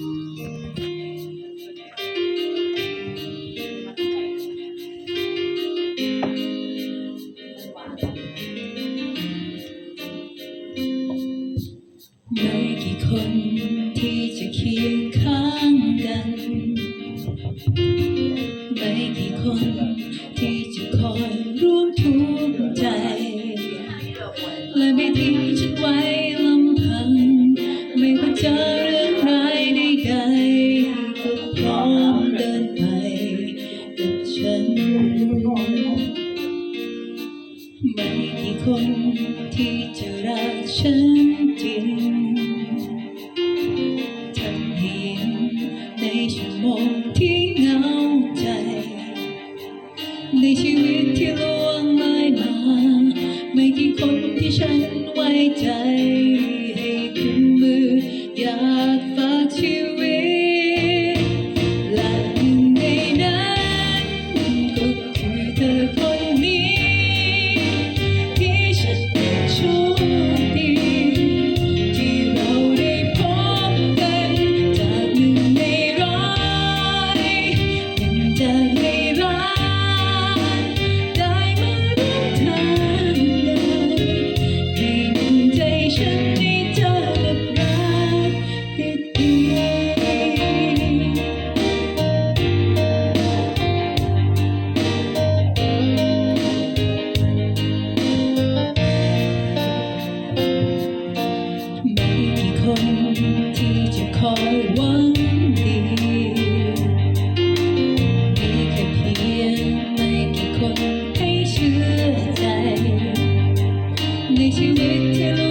ไม่กี่คนที่จะเคียงข้างกัน ไม่กี่คนที่จะคอยร่วทุกใจ และไม่ทิ้ฉันไว้ลำพัง ไม่ว่เจอ ในชีวิตที่ล่วงเลยมา ไม่กี่คนที่ฉันไว้ใจ Did you. get to